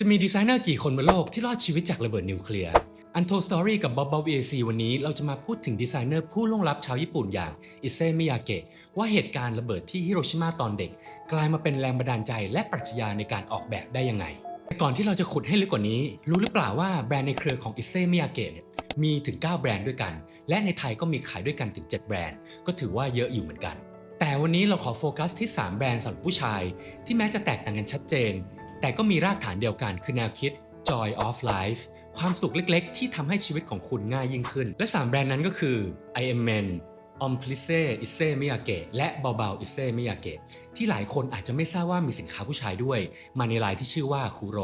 จะมีดีไซเนอร์กี่คนบนโลกที่รอดชีวิตจากระเบิดนิวเคลียร์ อันโทสตอรี่กับบ๊อบบ๊อบเอซีวันนี้เราจะมาพูดถึงดีไซเนอร์ผู้ล่วงลับชาวญี่ปุ่นอย่างอิเซมิยาเกะว่าเหตุการณ์ระเบิดที่ฮิโรชิมาตอนเด็ก กลายมาเป็นแรงบันดาลใจและปรัชญาในการออกแบบได้ยังไง แต่ก่อนที่เราจะขุดให้ลึกกว่านี้ รู้หรือเปล่าว่าแบรนด์ในเครือของอิเซมิยาเกะมีถึง 9 แบรนด์ด้วยกัน และในไทยก็มีขายด้วยกันถึง 7 แบรนด์ ก็ถือว่าเยอะอยู่เหมือนกัน แต่วันนี้เราขอโฟกัสที่ 3 แบรนด์สำหรับผู้ชาย ที่แม้จะแตกต่างกันชัดเจน แต่ก็มีรากฐานเดียวกันคือแนวคิด Joy of Life ความสุขเล็กๆ ที่ทำให้ชีวิตของคุณง่ายยิ่งขึ้น และ 3 แบรนด์นั้นก็คือ I am Men o m p l i c e Isse Miyake และ b a b a Isse Miyake ที่หลายคนอาจจะไม่ทราบว่ามีสินค้าผู้ชายด้วย มาในไลน์ที่ชื่อว่าคุโร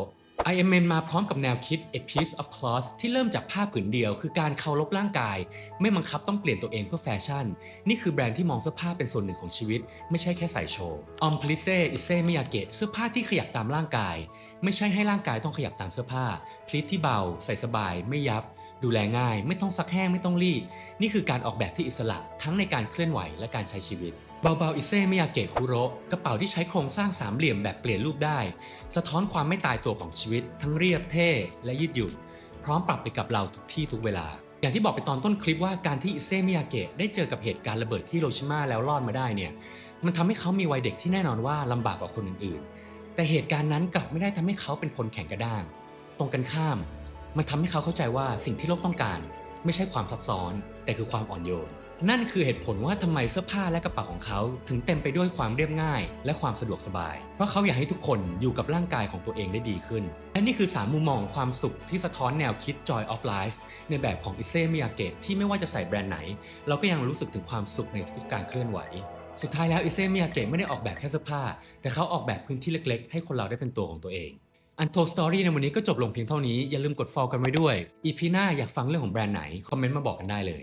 IMN มาพร้อมกับแนวคิด a piece of cloth ที่เริ่มจากผ้าผืนเดียว คือการเคารพร่างกาย ไม่บังคับต้องเปลี่ยนตัวเองเพื่อแฟชั่น นี่คือแบรนด์ที่มองเสื้อผ้าเป็นส่วนหนึ่งของชีวิต ไม่ใช่แค่ใส่โชว์ o m p l i s e Isse Miyake เสื้อผ้าที่ขยับตามร่างกาย ไม่ใช่ให้ร่างกายต้องขยับตามเสื้อผ้าพลิทที่เบา ใส่สบาย ไม่ยับ ดูแลง่าย ไม่ต้องซักแห้งไม่ต้องรีด นี่คือการออกแบบที่อิสระทั้งในการเคลื่อนไหวและการใช้ชีวิตเบาๆอิเซ่มิยาเกะคุโระกระเป๋าที่ใช้โครงสร้างสามเหลี่ยมแบบเปลี่ยนรูปได้ สะท้อนความไม่ตายตัวของชีวิต ทั้งเรียบเท่และยืดหยุ่นพร้อมปรับไปกับเราทุกที่ทุกเวลา อย่างที่บอกไปตอนต้นคลิปว่าการที่อิเซ่มิยาเกะได้เจอกับเหตุการณ์ระเบิดที่โรชิมาแล้วรอดมาได้เนี่ยมันทำให้เขามีวัยเด็กที่แน่นอนว่าลำบากกว่าคนอื่นๆ แต่เหตุการณ์นั้นกลับไม่ได้ทำให้เขาเป็นคนแข็งกระด้าง ตรงกันข้าม มันทำให้เขาเข้าใจว่าสิ่งที่โลกต้องการ ไม่ใช่ความซับซ้อน แต่คือความอ่อนโยน นั่นคือเหตุผลว่าทำไมเสื้อผ้าและกระเป๋าของเขา ถึงเต็มไปด้วยความเรียบง่าย และความสะดวกสบาย เพราะเขาอยากให้ทุกคนอยู่กับร่างกายของตัวเองได้ดีขึ้น และนี่คือ 3 มุมมองความสุขที่สะท้อนแนวคิด Joy of Life ในแบบของอิเซมิยาเกะที่ไม่ว่าจะใส่แบรนด์ไหน เราก็ยังรู้สึกถึงความสุขในทุกการเคลื่อนไหวสุดท้ายแล้วอิเซมิยาเกะไม่ได้ออกแบบแค่เสื้อผ้า แต่เขาออกแบบพื้นที่เล็กๆ ให้คนเราได้เป็นตัวของตัวเอง อันโทสตอรี่ในวันนี้ก็จบลงเพียงเท่านี้ อย่าลืมกด follow กันไว้ด้วย อีพีหน้าอยากฟังเรื่องของแบรนด์ไหน คอมเมนต์มาบอกกันได้เลย